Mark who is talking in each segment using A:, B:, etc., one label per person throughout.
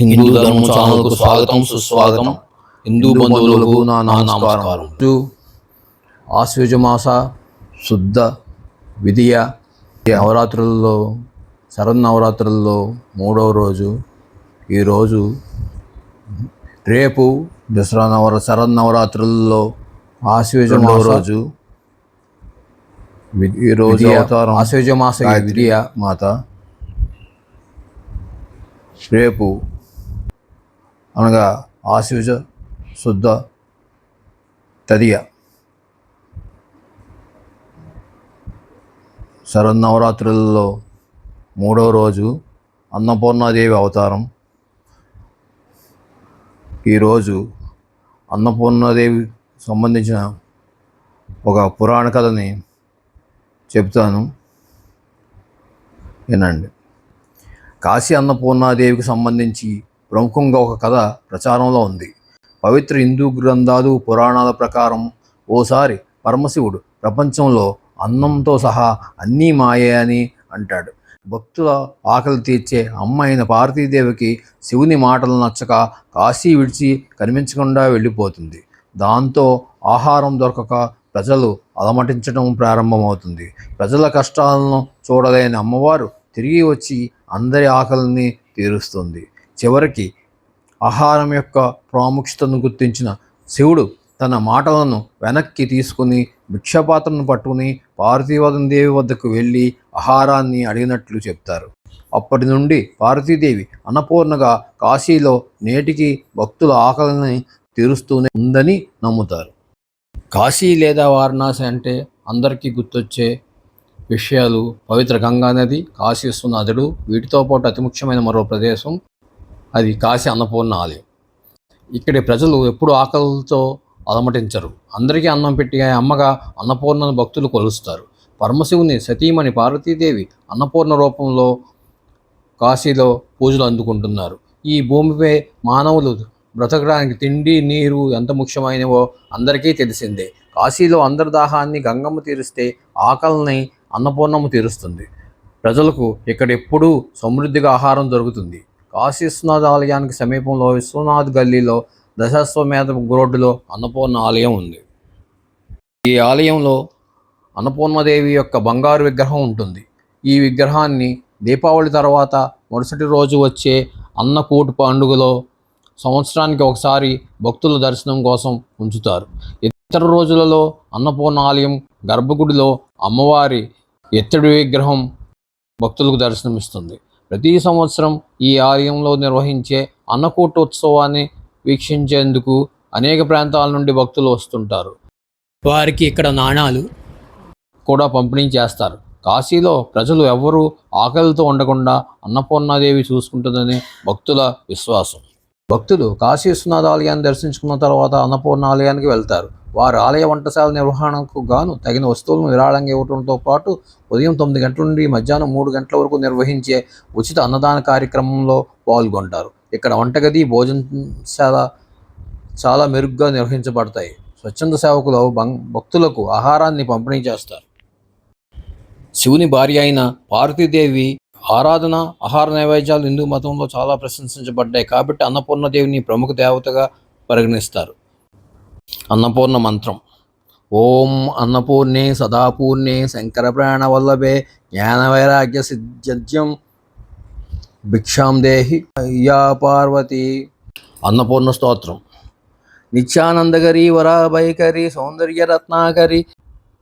A: హిందూ ధర్మం ఛానల్కు స్వాగతం సుస్వాగతం. హిందూ బంధువులకు నా నమస్కారం.
B: రోజు ఆశ్వజ మాస శుద్ధ విధియ నవరాత్రుల్లో శరన్నవరాత్రుల్లో మూడవ రోజు. ఈరోజు రేపు దసరా నవర శరన్నవరాత్రుల్లో ఆశ్వజ మాస రోజు. వి- ఈ రోజు అవతారం. ఆశ్వజ మాస విధియ మాత. రేపు అనగా ఆశ్వజ శుద్ధ తదియ శరన్నవరాత్రులలో మూడవ రోజు అన్నపూర్ణాదేవి అవతారం ఈరోజు అన్నపూర్ణాదేవి సంబంధించిన ఒక పురాణ కథని చెప్తాను వినండి కాశీ అన్నపూర్ణాదేవికి సంబంధించి ప్రముఖంగా ఒక కథ ప్రచారంలో ఉంది. పవిత్ర హిందూ గ్రంథాలు పురాణాల ప్రకారం ఓసారి పరమశివుడు ప్రపంచంలో అన్నంతో సహా అన్నీ మాయే అని అంటాడు. భక్తుల ఆకలి తీర్చే అమ్మ అయిన పార్వతీదేవికి శివుని మాటలు నచ్చక కాశీ విడిచి కనిపించకుండా వెళ్ళిపోతుంది. దాంతో ఆహారం దొరకక ప్రజలు అలమటించడం ప్రారంభమవుతుంది. ప్రజల కష్టాలను చూడలేని అమ్మవారు తిరిగి వచ్చి అందరి ఆకలిని తీరుస్తుంది. చివరికి ఆహారం యొక్క ప్రాముఖ్యతను గుర్తించిన శివుడు తన మాటలను వెనక్కి తీసుకుని భిక్షపాత్రను పట్టుకుని పార్వతీవదన దేవి వద్దకు వెళ్ళి ఆహారాన్ని అడిగినట్లు చెప్తారు. అప్పటి నుండి పార్వతీదేవి అన్నపూర్ణగా కాశీలో నేటికి భక్తుల ఆకలిని తీరుస్తూనే ఉందని నమ్ముతారు. కాశీ లేదా వారణాసి అంటే అందరికీ గుర్తొచ్చే విషయాలు. పవిత్ర గంగా నది కాశీ వీటితో పాటు అతి ముఖ్యమైన మరో ప్రదేశం అది కాశీ అన్నపూర్ణ ఆలయం. ఇక్కడి ప్రజలు ఎప్పుడు ఆకలితో అలమటించరు. అందరికీ అన్నం పెట్టి ఆ అమ్మగా అన్నపూర్ణను భక్తులు కొలుస్తారు. పరమశివుని సతీమణి పార్వతీదేవి అన్నపూర్ణ రూపంలో కాశీలో పూజలు అందుకుంటున్నారు. ఈ భూమిపై మానవులు బ్రతకడానికి తిండి నీరు ఎంత ముఖ్యమైనవో అందరికీ తెలిసిందే. కాశీలో అందరి దాహాన్ని గంగమ్మ తీరిస్తే ఆకలిని అన్నపూర్ణమ్మ తీరుస్తుంది. ప్రజలకు ఇక్కడ ఎప్పుడూ సమృద్ధిగా ఆహారం దొరుకుతుంది. కాశీ ఆలయానికి సమీపంలో విశ్వనాథ్ గల్లీలో దశాశ్వమేధ రోడ్డులో అన్నపూర్ణ ఆలయం ఉంది. ఈ ఆలయంలో అన్నపూర్ణదేవి యొక్క బంగారు విగ్రహం ఉంటుంది. ఈ విగ్రహాన్ని దీపావళి తర్వాత మరుసటి రోజు వచ్చే అన్నకూటు పండుగలో సంవత్సరానికి ఒకసారి భక్తుల దర్శనం కోసం ఉంచుతారు. ఇతర రోజులలో అన్నపూర్ణ ఆలయం గర్భగుడిలో అమ్మవారి ఎత్తడి విగ్రహం భక్తులకు దర్శనమిస్తుంది. ప్రతి సంవత్సరం ఈ ఆలయంలో నిర్వహించే అన్నకూట ఉత్సవాన్ని వీక్షించేందుకు అనేక ప్రాంతాల నుండి భక్తులు వస్తుంటారు.
A: వారికి ఇక్కడ నాణాలు
B: కూడా పంపిణీ చేస్తారు. కాశీలో ప్రజలు ఎవ్వరూ ఆకలితో ఉండకుండా అన్నపూర్ణాదేవి చూసుకుంటుందని భక్తుల విశ్వాసం. భక్తులు కాశీ విశ్వనాథ ఆలయాన్ని దర్శించుకున్న తర్వాత అన్నపూర్ణ ఆలయానికి వెళ్తారు. వారు ఆలయ వంటశాల నిర్వహణకు గాను తగిన వస్తువులను విరాళంగా ఇవ్వడంతో పాటు ఉదయం తొమ్మిది గంటల నుండి మధ్యాహ్నం మూడు గంటల వరకు నిర్వహించే ఉచిత అన్నదాన కార్యక్రమంలో పాల్గొంటారు. ఇక్కడ వంటగది భోజనశాల చాలా మెరుగ్గా నిర్వహించబడతాయి. స్వచ్ఛంద సేవకులు భం- భక్తులకు ఆహారాన్ని పంపిణీ చేస్తారు. శివుని భార్య అయిన పార్వతీదేవి ఆరాధన ఆహార నైవేద్యాలు హిందూ మతంలో చాలా ప్రశంసించబడ్డాయి. కాబట్టి అన్నపూర్ణదేవిని ప్రముఖ దేవతగా పరిగణిస్తారు. అన్నపూర్ణ మంత్రం. ఓం అన్నపూర్ణే సదాపూర్ణే శంకర ప్రాణవల్లభే జ్ఞాన సిద్ధ్యం భిక్షాం దేహి అయ్యా పార్వతి. అన్నపూర్ణ స్తోత్రం. నిత్యానందగరి వరాభైకరి సౌందర్య రత్నాకరి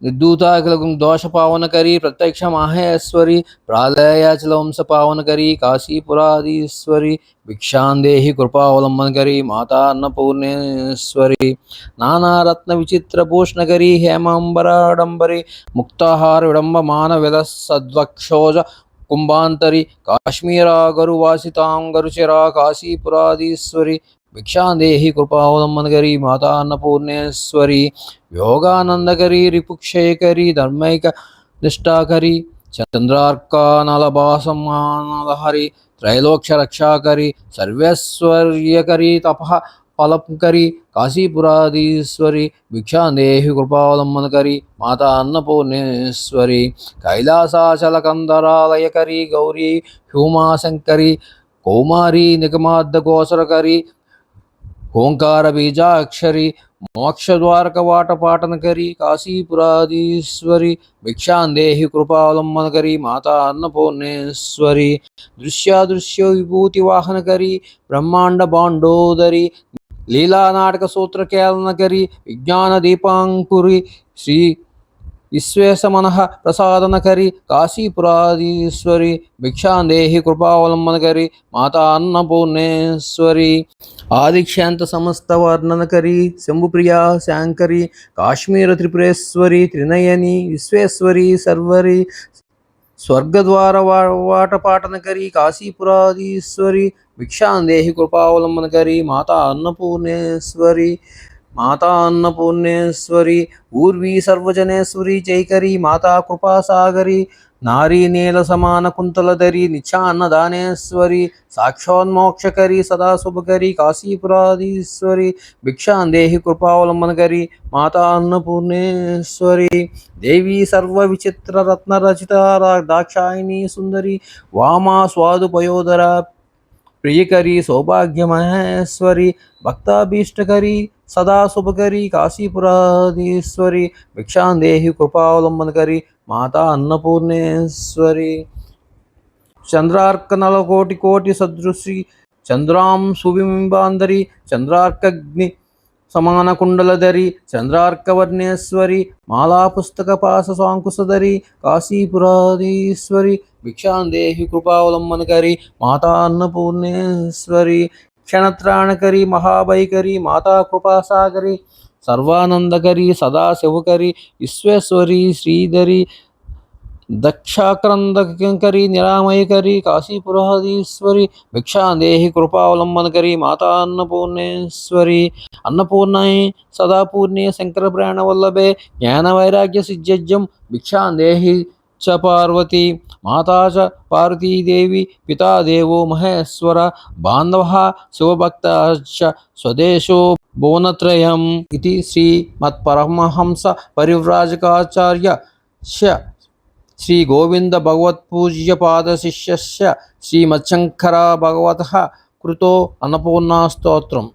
B: నిర్దూతాకులకు దోష పావనకరి ప్రత్యక్ష మాహేశ్వరి ప్రాళయాచల వంశ పావనకరి కాశీపురాధీశ్వరి భిక్షాందేహి కృపావలంబనకరి మాతా అన్నపూర్ణేశ్వరి నానారత్న విచిత్ర భూషణకరి హేమాంబరాడంబరి ముక్తాహార విడంబమాన విద సద్వక్షోజ కుంభాంతరి కాశ్మీరాగరు వాసితాంగరుచిరా కాశీపురాధీశ్వరి భిక్షాందేహి కృపావలంబనకరి మాతా అన్నపూర్ణేశ్వరి. యోగానందకరి రిపుక్షయకరి ధర్మైక నిష్ఠాకరి. చంద్రార్కానలభాసమానలహరి త్రైలోక్య రక్షాకరి సర్వేశ్వర్యకరి తప ఫలంకరి కాశీపురాధీశ్వరి. భిక్షాందేహి కృపావలంబనకరి మాతా అన్నపూర్ణేశ్వరి. కైలాసాచలకందరాలయకరి గౌరీ హ్యూమాశంకరి కౌమారి నిగమాద్ద గోసరకరి ఓంకార బీజాక్షరి మోక్షద్వారక వాట పాటనకరి కాశీపురాధీశ్వరి భిక్షాందేహి కృపావలంబనకరి మాతా అన్నపూర్ణేశ్వరి దృశ్యాదృశ్య విభూతి వాహనకరి బ్రహ్మాండ బాండోదరి లీలా నాటక సూత్ర కేళనకరి విజ్ఞాన దీపాంకురి శ్రీ విశ్వేశమనః ప్రసాదనకరి కాశీపురాధీశ్వరి భిక్షాందేహి కృపావలంబనకరి మాతా అన్నపూర్ణేశ్వరి ఆదిక్షాంత సమస్త వర్ణనకరి శంభుప్రియా శాంకరి కాశ్మీర త్రిపురేశ్వరి త్రినయని విశ్వేశ్వరి సర్వరి స్వర్గద్వార వాటపాటనకరి కాశీపురాధీశ్వరి భిక్షాందేహి కృపావలంబనకరి మాతా అన్నపూర్ణేశ్వరి మాతా అన్నపూర్ణేశ్వరి ఊర్వీ సర్వజనేశ్వరి జైకరి మాతా కృపాసాగరి నారీ నీల సమాన కుంతలధరి నిత్యాన్నదానేశ్వరి సాక్షాన్మోక్షకరి సదా శుభకరి కాశీపురాధీశ్వరి భిక్షాందేహి కృపావలంబనకరి మాతా అన్నపూర్ణేశ్వరి దేవి సర్వ విచిత్ర రత్న రచిత దాక్షాయిని సుందరి వామా స్వాదుపయోధర ప్రియకరి సౌభాగ్యమహేశ్వరి భక్తాభీష్టకరి సదా శుభకరి కాశీపురాధీశ్వరి భిక్షాందేహి కృపావలంబనకరి మాతా అన్నపూర్ణేశ్వరి. చంద్రార్క నలకోటి కోటి సదృశ్రీ చంద్రాం సుబింబాందరి చంద్రార్కగ్ని సమాన కుండలధరి చంద్రార్కవర్ణేశ్వరి మాలాపుస్తక పాస సాంకుశధరి కాశీపురాధీశ్వరి భిక్షాందేహి కృపావలంబనకరి మాతా అన్నపూర్ణేశ్వరి. క్షణత్రాణకరి మహాభైకరి మాతా కృపాసాగరి సర్వానందకరి సదాశివకరి విశ్వేశ్వరి శ్రీధరి దక్షాక్రందకరి నిరామయకరి కాశీపురాధీశ్వరి భిక్షాందేహి కృపావలంబనకరి మాతా అన్నపూర్ణేశ్వరి అన్నపూర్ణాయి సదాపూర్ణే శంకర ప్రాణవల్లభే జ్ఞానవైరాగ్య సిద్ధ్యం భిక్షాందేహి చ పార్వతి మాతా చ పార్వతీదేవి పితా దేవో మహేశ్వర బాంధవ శివభక్త స్వదేశో భువనత్రయం ఇది శ్రీమత్పరమహంస పరివ్రాజకాచార్య శ్రీ గోవింద భగవత్పూజ్య పాద శిష్యస్య శ్రీమచ్చంకర భగవత కృతో అన్నపూర్ణా స్తోత్రం.